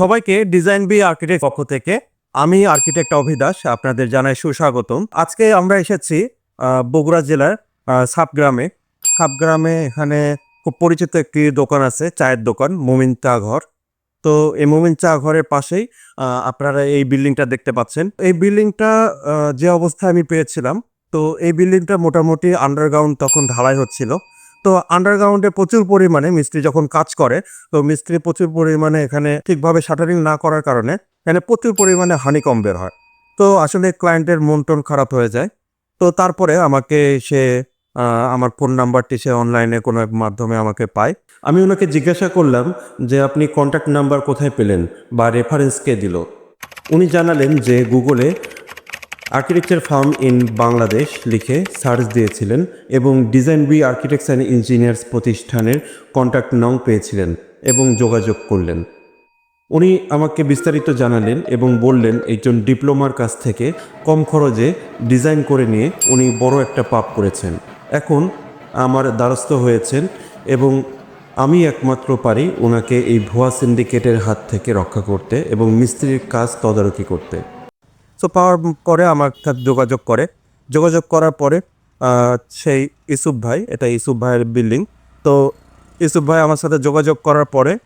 সবাইকে design B architect পক্ষ থেকে আমি আর্কিটেক্ট অভিদাস আপনাদের জানাই সুস্বাগতম। আজকে আমরা এসেছি বগুড়া জেলার আহ, সাপগ্রামে। সাপগ্রামে এখানে খুব পরিচিত একটি দোকান আছে চায়ের দোকান মোমিন চা ঘর। তো এই মোমিন চা ঘরের পাশেই আপনারা এই বিল্ডিংটা দেখতে পাচ্ছেন। এই বিল্ডিংটা যে অবস্থায় আমি পেয়েছিলাম তো এই বিল্ডিংটা মোটামুটি আন্ডারগ্রাউন্ড তখন ঢালাই হচ্ছিল। তো আন্ডারগ্রাউন্ডে প্রচুর পরিমাণে মিস্ত্রি যখন কাজ করে, তো মিস্ত্রি প্রচুর পরিমাণে এখানে ঠিকভাবে শাটারিং না করার কারণে এখানে প্রচুর পরিমাণে হানিকম বের হয়। তো আসলে ক্লায়েন্টের মন টন খারাপ হয়ে যায়। তো তারপরে আমাকে সে আমার ফোন নাম্বারটি সে অনলাইনে কোনো এক মাধ্যমে আমাকে পায়। আমি ওনাকে জিজ্ঞাসা করলাম যে, আপনি কন্ট্যাক্ট নাম্বার কোথায় পেলেন? বা রেফারেন্স কে দিল। উনি জানালেন যে গুগলে আর্কিটেকচার ফার্ম ইন বাংলাদেশ লিখে সার্চ দিয়েছিলেন এবং design B architects and engineers প্রতিষ্ঠানের কন্ট্যাক্ট নং পেয়েছিলেন এবং যোগাযোগ করলেন। উনি আমাকে বিস্তারিত জানালেন এবং বললেন, একজন ডিপ্লোমার কাছ থেকে কম খরচে ডিজাইন করে নিয়ে উনি বড় একটা পাপ করেছেন। এখন আমার দ্বারস্থ হয়েছেন এবং আমি একমাত্র পারি ওনাকে এই ভুয়া সিন্ডিকেটের হাত থেকে রক্ষা করতে এবং মিস্ত্রির কাজ তদারকি করতে। সো পাওয়ার পরে আমার সাথে যোগাযোগ করে। যোগাযোগ করার পরে সেই ইসুফ ভাই, এটা ইসুফ ভাইয়ের বিল্ডিং তো ইসুফ ভাই আমার সাথে যোগাযোগ করার পরে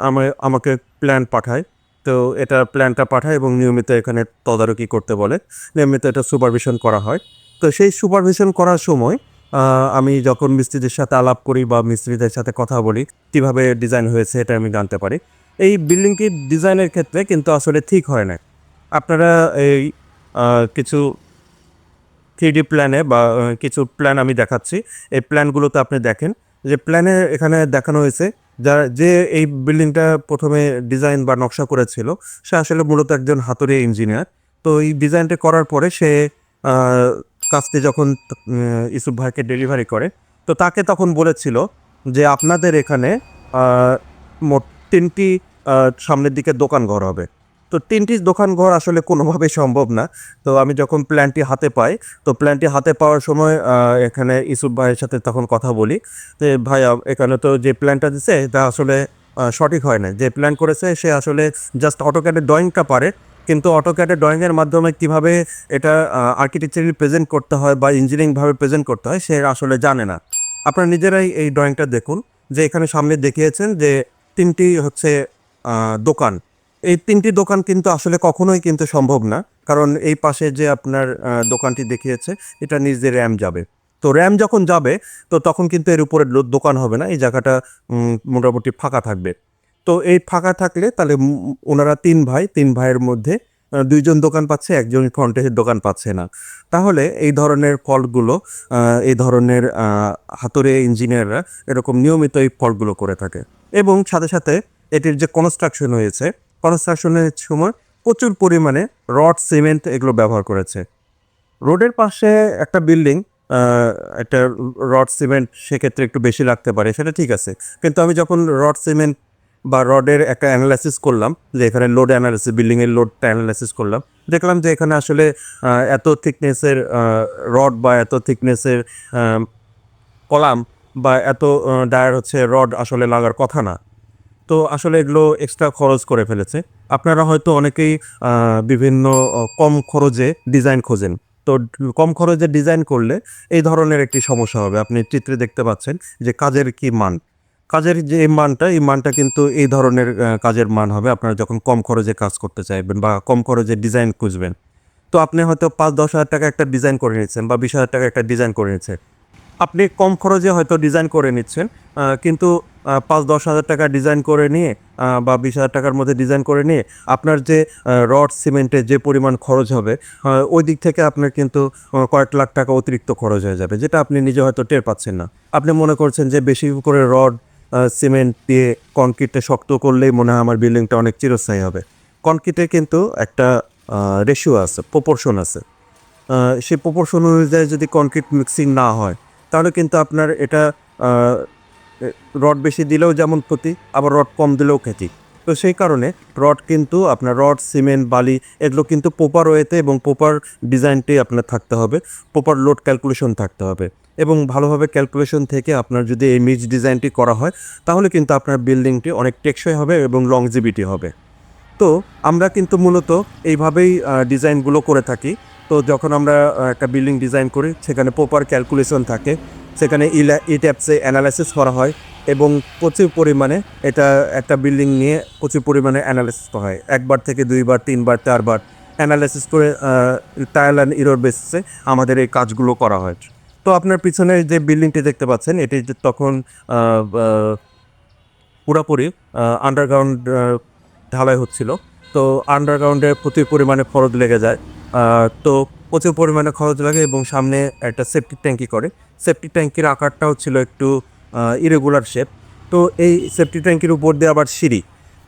আমা- আমাকে প্ল্যান পাঠায়। তো এটা প্ল্যানটা পাঠায় এবং নিয়মিত এখানে তদারকি করতে বলে। নিয়মিত এটা সুপারভিশন করা হয়। তো সেই সুপারভিশন করার সময় আমি যখন মিস্ত্রিদের সাথে আলাপ করি বা মিস্ত্রিদের সাথে কথা বলি, কীভাবে ডিজাইন হয়েছে এটা আমি জানতে পারি। এই বিল্ডিংটির ডিজাইনের ক্ষেত্রে কিন্তু আসলে ঠিক হয় না আপনারা এই কিছু থ্রি প্ল্যানে বা কিছু প্ল্যান আমি দেখাচ্ছি। এই প্ল্যানগুলোতে আপনি দেখেন যে প্ল্যানে এখানে দেখানো হয়েছে যার যে এই বিল্ডিংটা প্রথমে ডিজাইন বা নকশা করেছিল, সে আসলে মূলত একজন হাতুড়ে ইঞ্জিনিয়ার। তো এই ডিজাইনটা করার পরে সে কাজটি যখন ইসুফ ভাইকে ডেলিভারি করে, তো তাকে তখন বলেছিল যে আপনাদের এখানে মোট তিনটি সামনের দিকে দোকান ঘর হবে। তো তিনটি দোকান ঘর আসলে কোনোভাবেই সম্ভব না। তো আমি যখন প্ল্যানটি হাতে পাই, তো প্ল্যানটি হাতে পাওয়ার সময় এখানে ইসুফ ভাইয়ের সাথে তখন কথা বলি। যে ভাই এখানে তো যে প্ল্যানটা দিছে তা আসলে সঠিক হয় না যে প্ল্যান করেছে, সে আসলে জাস্ট অটোক্যাডের ড্রয়িংটা পারে। কিন্তু অটোক্যাডের ড্রয়িংয়ের মাধ্যমে কীভাবে এটা আর্কিটেকচারালি প্রেজেন্ট করতে হয় বা ইঞ্জিনিয়ারিংভাবে প্রেজেন্ট করতে হয়, সে আসলে জানে না। আপনারা নিজেরাই এই ড্রয়িংটা দেখুন। যে এখানে সামনে দেখিয়েছেন যে তিনটি হচ্ছে দোকান। এই তিনটি দোকান কিন্তু আসলে কখনোই কিন্তু সম্ভব না। কারণ এই পাশে যে আপনার দোকানটি দেখিয়েছে, এটা নিজের র্যাম যাবে। তো র্যাম যখন যাবে, তো তখন কিন্তু এর উপরে দোকান হবে না, এই জায়গাটা মোটামুটি ফাঁকা থাকবে। তো এই ফাঁকা থাকলে তাহলে ওনারা তিন ভাই, তিন ভাইয়ের মধ্যে দুইজন দোকান পাচ্ছে, একজন ফ্রন্টের দোকান পাচ্ছে না। তাহলে এই ধরনের ফল্টগুলো এই ধরনের হাতুড়ে ইঞ্জিনিয়াররা এরকম নিয়মিত এই ফল্টগুলো করে থাকে। এবং সাথে সাথে এটির যে কনস্ট্রাকশন হয়েছে কনস্ট্রাকশনের সময় প্রচুর পরিমাণে রড, সিমেন্ট এগুলো ব্যবহার করেছে। রোডের পাশে একটা বিল্ডিং একটা রড, সিমেন্ট সেক্ষেত্রে একটু বেশি লাগতে পারে, সেটা ঠিক আছে। কিন্তু আমি যখন রড, সিমেন্ট বা রডের একটা অ্যানালাইসিস করলাম, যে এখানে লোড অ্যানালাইসিস বিল্ডিংয়ের লোডটা অ্যানালাইসিস করলাম, দেখলাম যে এখানে আসলে এত থিকনেসের রড বা এত থিকনেসের কলাম বা এত ডায়ার হচ্ছে, রড আসলে লাগার কথা না। তো আসলে এগুলো এক্সট্রা খরচ করে ফেলেছে। আপনারা হয়তো অনেকেই বিভিন্ন কম খরচে ডিজাইন খোঁজেন। তো কম খরচে ডিজাইন করলে এই ধরনের একটি সমস্যা হবে। আপনি চিত্রে দেখতে পাচ্ছেন যে কাজের কি মান। কাজের যে মানটা, এই মানটা কিন্তু এই ধরনের কাজের মান হবে। আপনারা যখন কম খরচে কাজ করতে চাইবেন বা কম খরচে ডিজাইন খুঁজবেন। তো আপনি হয়তো পাঁচ দশ হাজার টাকা একটা ডিজাইন করে নিচ্ছেন বা বিশ হাজার টাকা একটা ডিজাইন করে নিচ্ছেন আপনি কম খরচে হয়তো ডিজাইন করে নিচ্ছেন কিন্তু পাঁচ দশ হাজার টাকা ডিজাইন করে নিয়ে বা বিশ হাজার টাকার মধ্যে ডিজাইন করে নিয়ে আপনার যে রড সিমেন্টের যে পরিমাণ খরচ হবে ওই দিক থেকে আপনার কিন্তু কয়েক লাখ টাকা অতিরিক্ত খরচ হয়ে যাবে, যেটা আপনি নিজে হয়তো টের পাচ্ছেন না। আপনি মনে করছেন যে বেশি করে রড সিমেন্ট দিয়ে কনক্রিটটা শক্ত করলেই মনে হয় আমার বিল্ডিংটা অনেক চিরস্থায়ী হবে। কনক্রিটে কিন্তু একটা রেশিও আছে প্রপোর্শন আছে। সেই প্রপোর্শন অনুযায়ী যদি কনক্রিট মিক্সিং না হয় তাহলে কিন্তু আপনার এটা রড বেশি দিলেও যেমন ক্ষতি, আবার রড কম দিলেও ক্ষতি। তো সেই কারণে রড কিন্তু আপনার রড, সিমেন্ট, বালি এগুলো কিন্তু প্রপার ওয়েতে এবং প্রপার ডিজাইনটি আপনার থাকতে হবে প্রপার লোড ক্যালকুলেশন থাকতে হবে। এবং ভালোভাবে ক্যালকুলেশন থেকে আপনার যদি এই মিক্স ডিজাইনটি করা হয়, তাহলে কিন্তু আপনার বিল্ডিংটি অনেক টেকসই হবে এবং লংজিবিটি হবে। তো আমরা কিন্তু মূলত এইভাবেই ডিজাইনগুলো করে থাকি। তো যখন আমরা একটা বিল্ডিং ডিজাইন করি, সেখানে প্রপার ক্যালকুলেশন থাকে। সেখানে ইলা ই ট্যাপসে অ্যানালাইসিস করা হয় এবং প্রচুর পরিমাণে এটা একটা বিল্ডিং নিয়ে প্রচুর পরিমাণে অ্যানালাইসিস করা হয়। একবার থেকে দুইবার, তিনবার, চারবার অ্যানালাইসিস করে ট্রায়াল অ্যান্ড ইরোর বেসিসে আমাদের এই কাজগুলো করা হয়। তো আপনার পিছনে যে বিল্ডিংটি দেখতে পাচ্ছেন, এটি তখন পুরোপুরি আন্ডারগ্রাউন্ড ঢালাই হচ্ছিল। তো আন্ডারগ্রাউন্ডে প্রচুর পরিমাণে খরচ লেগে যায়। তো প্রচুর পরিমাণে খরচ লাগে এবং সামনে একটা সেফটি ট্যাঙ্কি করে। সেফটি ট্যাঙ্কির আকারটাও ছিল একটু ইরেগুলার শেপ তো এই সেফটি ট্যাঙ্কির উপর দিয়ে আবার সিঁড়ি।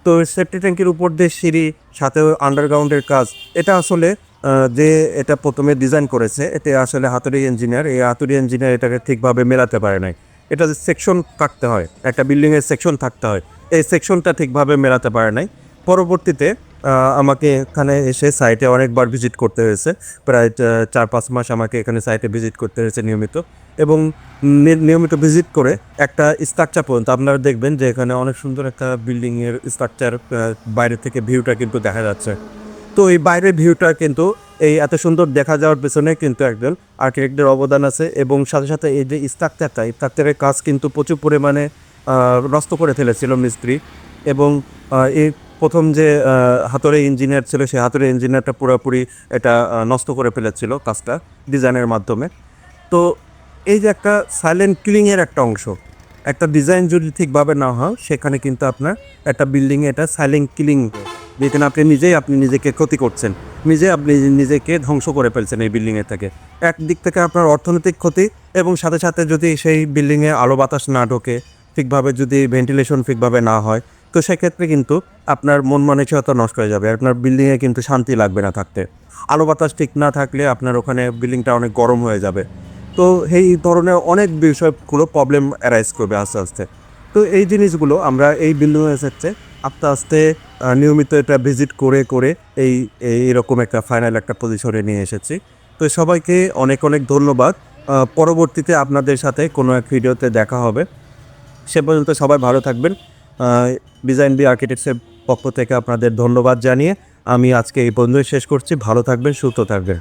তো সেফটি ট্যাঙ্কির উপর দিয়ে সিঁড়ি, সাথে আন্ডারগ্রাউন্ডের কাজ, এটা আসলে যে এটা প্রথমে ডিজাইন করেছে, এটা আসলে হাতুড়ি ইঞ্জিনিয়ার এই হাতুড়ি ইঞ্জিনিয়ার এটাকে ঠিকভাবে মেলাতে পারে নাই। এটা যে সেকশন কাটতে হয়, একটা বিল্ডিংয়ের সেকশন থাকতে হয়, এই সেকশনটা ঠিকভাবে মেলাতে পারে নাই। পরবর্তীতে আমাকে এখানে এসে সাইটে অনেকবার ভিজিট করতে হয়েছে। প্রায় চার পাঁচ মাস আমাকে এখানে সাইটে ভিজিট করতে হয়েছে নিয়মিত। এবং নিয়মিত ভিজিট করে একটা স্ট্রাকচার পর্যন্ত আপনারা দেখবেন যে এখানে অনেক সুন্দর একটা বিল্ডিংয়ের স্ট্রাকচার বাইরে থেকে ভিউটা কিন্তু দেখা যাচ্ছে। তো এই বাইরের ভিউটা কিন্তু এই এত সুন্দর দেখা যাওয়ার পেছনে কিন্তু একজন আর্কিটেক্টের অবদান আছে এবং সাথে সাথে এই যে স্ট্রাকচারটা স্ট্রাকচারের কাজ কিন্তু প্রচুর পরিমাণে নষ্ট করে ফেলেছিল মিস্ত্রি। এবং এই প্রথম যে হাতুড়ে ইঞ্জিনিয়ার ছিল, সেই হাতুড়ে ইঞ্জিনিয়ারটা পুরোপুরি এটা নষ্ট করে ফেলেছিল কাজটা ডিজাইনের মাধ্যমে। তো এই যে একটা সাইলেন্ট কিলিংয়ের একটা অংশ, একটা ডিজাইন যদি ঠিকভাবে না হয়, সেখানে কিন্তু আপনার একটা বিল্ডিংয়ে এটা সাইলেন্ট কিলিং যেখানে আপনি নিজেই, আপনি নিজেকে ক্ষতি করছেন। নিজে আপনি নিজেকে ধ্বংস করে ফেলছেন এই বিল্ডিংয়ের থেকে। একদিক থেকে আপনার অর্থনৈতিক ক্ষতি এবং সাথে সাথে যদি সেই বিল্ডিংয়ে আলো বাতাস না ঢোকে, ঠিকভাবে যদি ভেন্টিলেশন ঠিকভাবে না হয় তো সেক্ষেত্রে কিন্তু আপনার মন মানসিকতা নষ্ট হয়ে যাবে, আপনার বিল্ডিংয়ে কিন্তু শান্তি লাগবে না থাকতে। আলো বাতাস ঠিক না থাকলে আপনার ওখানে বিল্ডিংটা অনেক গরম হয়ে যাবে। তো এই ধরনের অনেক বিষয়গুলো প্রবলেম অ্যারাইজ করবে আস্তে আস্তে। তো এই জিনিসগুলো আমরা এই বিল্ডিংয়ের ক্ষেত্রে আস্তে আস্তে নিয়মিত এটা ভিজিট করে করে এই, এই- এরকম একটা ফাইনাল একটা পজিশনে নিয়ে এসেছি। তো সবাইকে অনেক অনেক ধন্যবাদ। পরবর্তীতে আপনাদের সাথে কোনো এক ভিডিওতে দেখা হবে। সে পর্যন্ত সবাই ভালো থাকবেন। ডিজাইন বি আর্কিটেক্টসের পক্ষ থেকে আপনাদের ধন্যবাদ জানিয়ে আমি আজকে এই পর্যন্তই শেষ করছি। ভালো থাকবেন, সুস্থ থাকবেন।